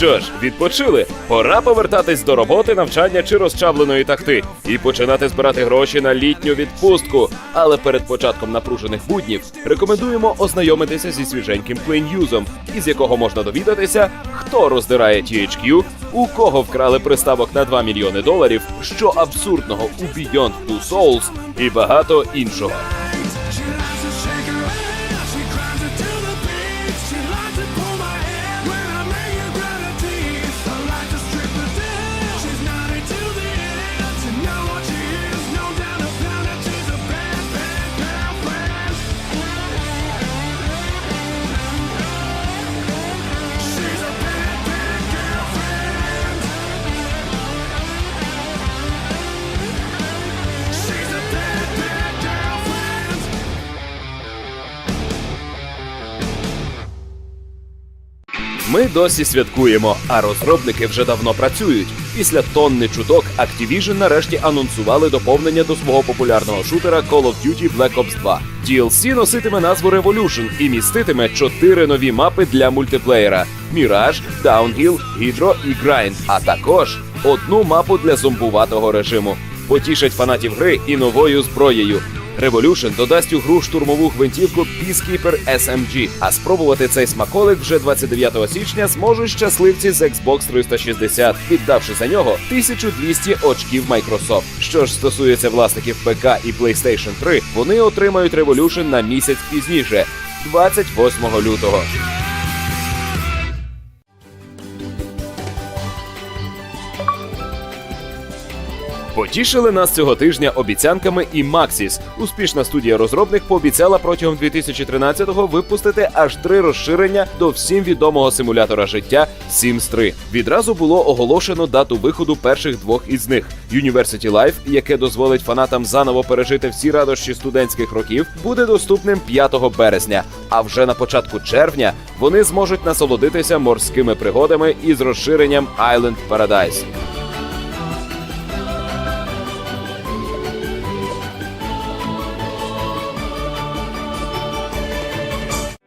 Що ж, відпочили? Пора повертатись до роботи, навчання чи розчавленої тахти і починати збирати гроші на літню відпустку. Але перед початком напружених буднів рекомендуємо ознайомитися зі свіженьким клейн'юзом, із якого можна довідатися, хто роздирає THQ, у кого вкрали приставок на 2 мільйони доларів, що абсурдного у Beyond Two Souls і багато іншого. Ми досі святкуємо, а розробники вже давно працюють. Після тонни чуток Activision нарешті анонсували доповнення до свого популярного шутера Call of Duty Black Ops 2. DLC носитиме назву Revolution і міститиме чотири нові мапи для мультиплеєра: Mirage, Downhill, Hydro і Grind, а також одну мапу для зомбуватого режиму. Потішать фанатів гри і новою зброєю. Revolution додасть у гру штурмову гвинтівку Peacekeeper SMG, а спробувати цей смаколик вже 29 січня зможуть щасливці з Xbox 360, віддавши за нього 1200 очків Microsoft. Що ж стосується власників ПК і PlayStation 3, вони отримають Revolution на місяць пізніше, 28 лютого. Потішили нас цього тижня обіцянками і Maxis. Успішна студія розробник пообіцяла протягом 2013-го випустити аж три розширення до всім відомого симулятора життя Sims 3. Відразу було оголошено дату виходу перших двох із них: University Life, яке дозволить фанатам заново пережити всі радощі студентських років, буде доступним 5 березня. А вже на початку червня вони зможуть насолодитися морськими пригодами із розширенням Island Paradise.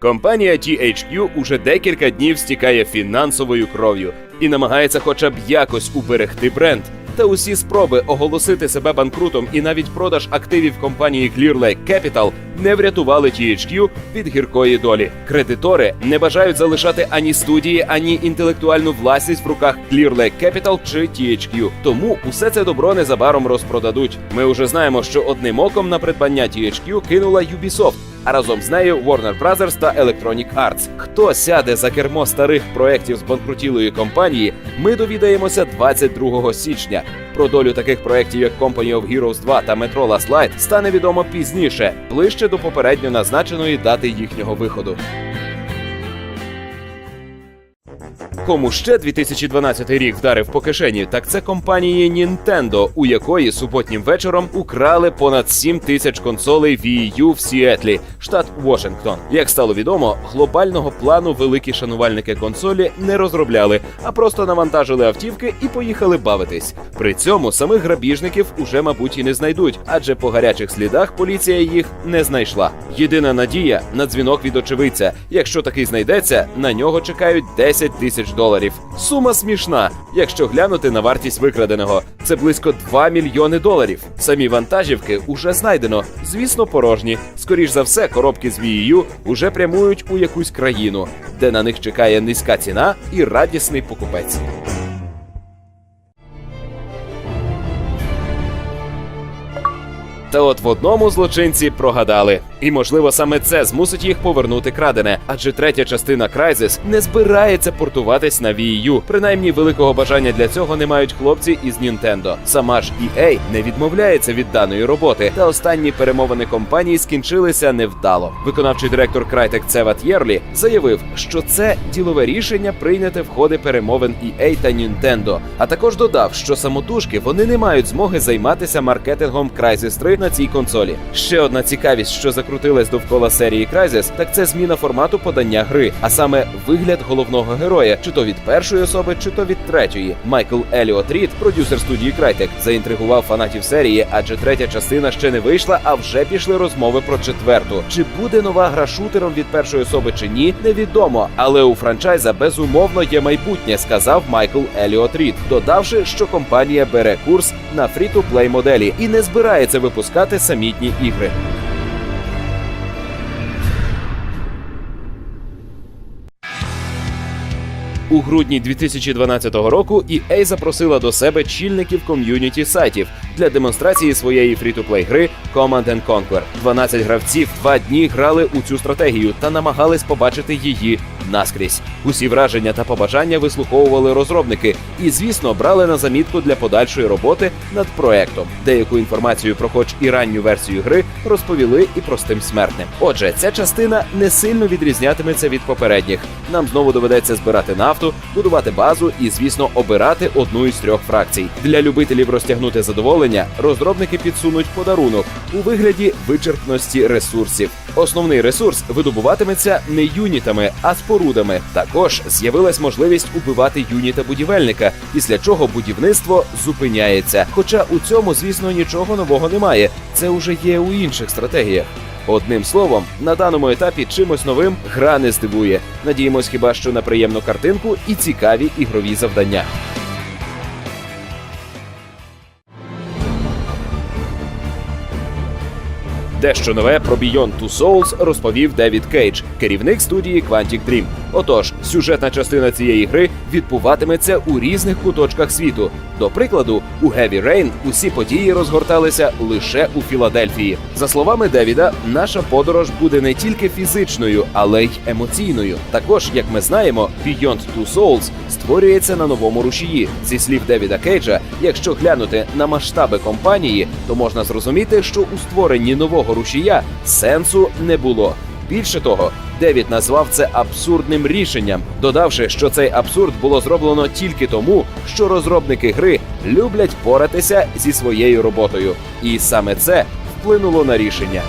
Компанія THQ уже декілька днів стікає фінансовою кров'ю і намагається хоча б якось уберегти бренд. Та усі спроби оголосити себе банкрутом і навіть продаж активів компанії Clear Lake Capital не врятували THQ від гіркої долі. Кредитори не бажають залишати ані студії, ані інтелектуальну власність в руках Clear Lake Capital чи THQ. Тому усе це добро незабаром розпродадуть. Ми вже знаємо, що одним оком на придбання THQ кинула Ubisoft, а разом з нею Warner Bros. та Electronic Arts. Хто сяде за кермо старих проєктів збанкрутілої компанії, ми довідаємося 22 січня. Про долю таких проєктів, як Company of Heroes 2 та Metro Last Light, стане відомо пізніше, ближче до попередньо назначеної дати їхнього виходу. Кому ще 2012 рік вдарив по кишені, так це компанії Nintendo, у якої суботнім вечором украли понад 7 тисяч консолей Wii U в Сіетлі, штат Вашингтон. Як стало відомо, глобального плану великі шанувальники консолі не розробляли, а просто навантажили автівки і поїхали бавитись. При цьому самих грабіжників уже, мабуть, і не знайдуть, адже по гарячих слідах поліція їх не знайшла. Єдина надія на дзвінок від очевидця. Якщо такий знайдеться, на нього чекають 10 тисяч доларів. Сума смішна, якщо глянути на вартість викраденого. Це близько 2 мільйони доларів. Самі вантажівки уже знайдено, звісно, порожні. Скоріш за все, коробки з Wii уже прямують у якусь країну, де на них чекає низька ціна і радісний покупець. Та от в одному злочинці прогадали. І можливо саме це змусить їх повернути крадене, адже третя частина Crysis не збирається портуватись на Wii U. Принаймні великого бажання для цього не мають хлопці із Nintendo. Сама ж EA не відмовляється від даної роботи, та останні перемовини компанії скінчилися невдало. Виконавчий директор Crytek Цеват Єрлі заявив, що це ділове рішення прийняте в ходи перемовин EA та Nintendo. А також додав, що самотужки вони не мають змоги займатися маркетингом Crysis 3 на цій консолі. Ще одна цікавість, що закрутила крутилась довкола серії Crysis, так це зміна формату подання гри, а саме вигляд головного героя, чи то від першої особи, чи то від третьої. Майкл Еліот Рід, продюсер студії Crytek, заінтригував фанатів серії, адже третя частина ще не вийшла, а вже пішли розмови про четверту. Чи буде нова гра шутером від першої особи чи ні, невідомо. Але у франчайза безумовно є майбутнє, сказав Майкл Еліот Рід, додавши, що компанія бере курс на фрі-то-плей моделі і не збирається випускати самітні ігри. У грудні 2012 року EA запросила до себе чільників ком'юніті сайтів для демонстрації своєї фрі-то-плей гри Command Conquer. 12 гравців два дні грали у цю стратегію та намагались побачити її наскрізь. Усі враження та побажання вислуховували розробники і, звісно, брали на замітку для подальшої роботи над проектом. Деяку інформацію про хоч і ранню версію гри розповіли і простим смертним. Отже, ця частина не сильно відрізнятиметься від попередніх. Нам знову доведеться збирати нафту, будувати базу і, звісно, обирати одну із трьох фракцій. Для любителів розтягнути задоволення розробники підсунуть подарунок у вигляді вичерпності ресурсів. Основний ресурс видобуватиметься не юнітами, а спорудами. Також з'явилась можливість убивати юніта будівельника, після чого будівництво зупиняється. Хоча у цьому, звісно, нічого нового немає. Це уже є у інших стратегіях. Одним словом, на даному етапі чимось новим гра не здивує. Надіємось хіба що на приємну картинку і цікаві ігрові завдання. Дещо нове про Beyond Two Souls розповів Девід Кейдж, керівник студії Quantic Dream. Отож, сюжетна частина цієї гри відбуватиметься у різних куточках світу. До прикладу, у Heavy Rain усі події розгорталися лише у Філадельфії. За словами Девіда, наша подорож буде не тільки фізичною, але й емоційною. Також, як ми знаємо, Beyond Two Souls створюється на новому рушії. Зі слів Девіда Кейджа, якщо глянути на масштаби компанії, то можна зрозуміти, що у створенні нового рушія сенсу не було. Більше того, Девід назвав це абсурдним рішенням, додавши, що цей абсурд було зроблено тільки тому, що розробники гри люблять поратися зі своєю роботою, і саме це вплинуло на рішення.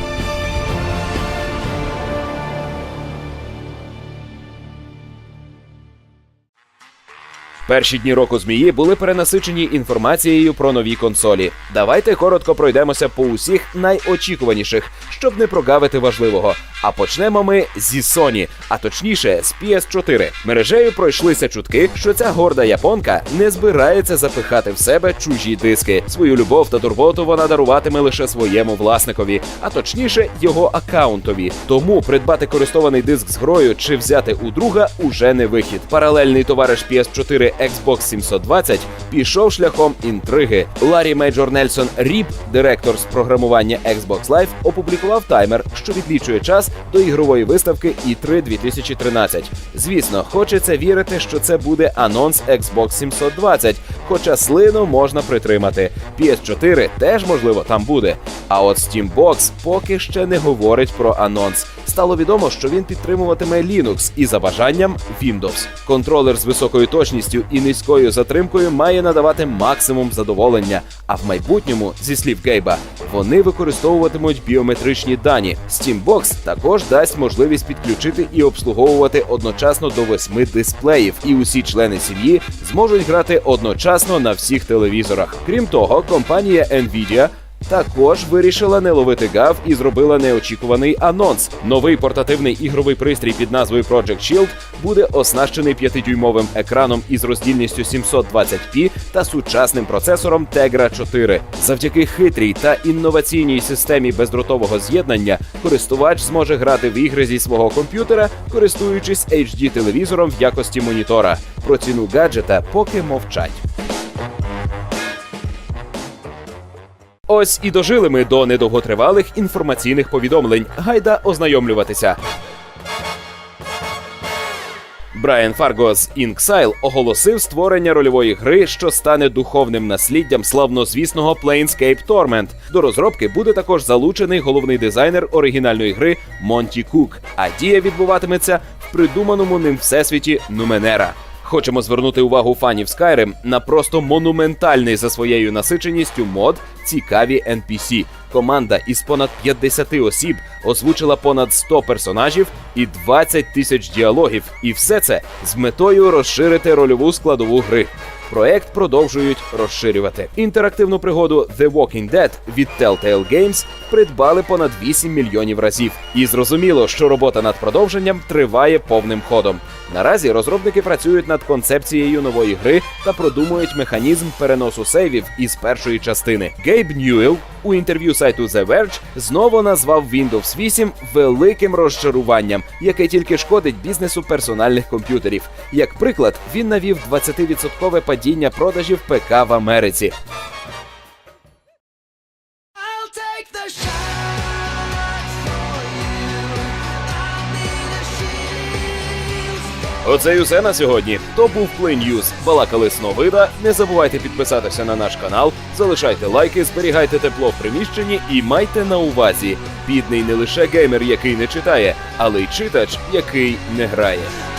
Перші дні року змії були перенасичені інформацією про нові консолі. Давайте коротко пройдемося по усіх найочікуваніших, щоб не прогавити важливого. А почнемо ми зі Sony, а точніше з PS4. Мережею пройшлися чутки, що ця горда японка не збирається запихати в себе чужі диски. Свою любов та турботу вона даруватиме лише своєму власникові, а точніше його акаунтові. Тому придбати користований диск з грою чи взяти у друга уже не вихід. Паралельний товариш PS4 Xbox 720 пішов шляхом інтриги. Ларі Мейджор Нельсон Ріб, директор з програмування Xbox Live, опублікував таймер, що відлічує час до ігрової виставки E3 2013. Звісно, хочеться вірити, що це буде анонс Xbox 720, хоча слину можна притримати. PS4 теж можливо там буде. А от Steambox поки ще не говорить про анонс. Стало відомо, що він підтримуватиме Linux і за бажанням Windows. Контролер з високою точністю і низькою затримкою має надавати максимум задоволення. А в майбутньому, зі слів Гейба, вони використовуватимуть біометричні дані. Steambox також дасть можливість підключити і обслуговувати одночасно до восьми дисплеїв, і усі члени сім'ї зможуть грати одночасно на всіх телевізорах. Крім того, компанія Nvidia також вирішила не ловити гав і зробила неочікуваний анонс. Новий портативний ігровий пристрій під назвою Project Shield буде оснащений 5-дюймовим екраном із роздільністю 720p та сучасним процесором Tegra 4. Завдяки хитрій та інноваційній системі бездротового з'єднання користувач зможе грати в ігри зі свого комп'ютера, користуючись HD телевізором в якості монітора. Про ціну гаджета поки мовчать. Ось і дожили ми до недовготривалих інформаційних повідомлень. Гайда ознайомлюватися. Брайан Фарго з Inxile оголосив створення рольової гри, що стане духовним насліддям славнозвісного Planescape Torment. До розробки буде також залучений головний дизайнер оригінальної гри Монті Кук. А дія відбуватиметься в придуманому ним всесвіті Нуменера. Хочемо звернути увагу фанів Skyrim на просто монументальний за своєю насиченістю мод цікаві NPC. Команда із понад 50 осіб озвучила понад 100 персонажів і 20 тисяч діалогів. І все це з метою розширити рольову складову гри. Проект продовжують розширювати. Інтерактивну пригоду The Walking Dead від Telltale Games придбали понад 8 мільйонів разів. І зрозуміло, що робота над продовженням триває повним ходом. Наразі розробники працюють над концепцією нової гри та продумують механізм переносу сейвів із першої частини. Гейб Ньюел у інтерв'ю сайту The Verge знову назвав Windows 8 великим розчаруванням, яке тільки шкодить бізнесу персональних комп'ютерів. Як приклад, він навів 20% падіння продажів ПК в Америці. Оце й усе на сьогодні. То був Play News. Балакали сновида. Не забувайте підписатися на наш канал, залишайте лайки, зберігайте тепло в приміщенні і майте на увазі. Бідний не лише геймер, який не читає, але й читач, який не грає.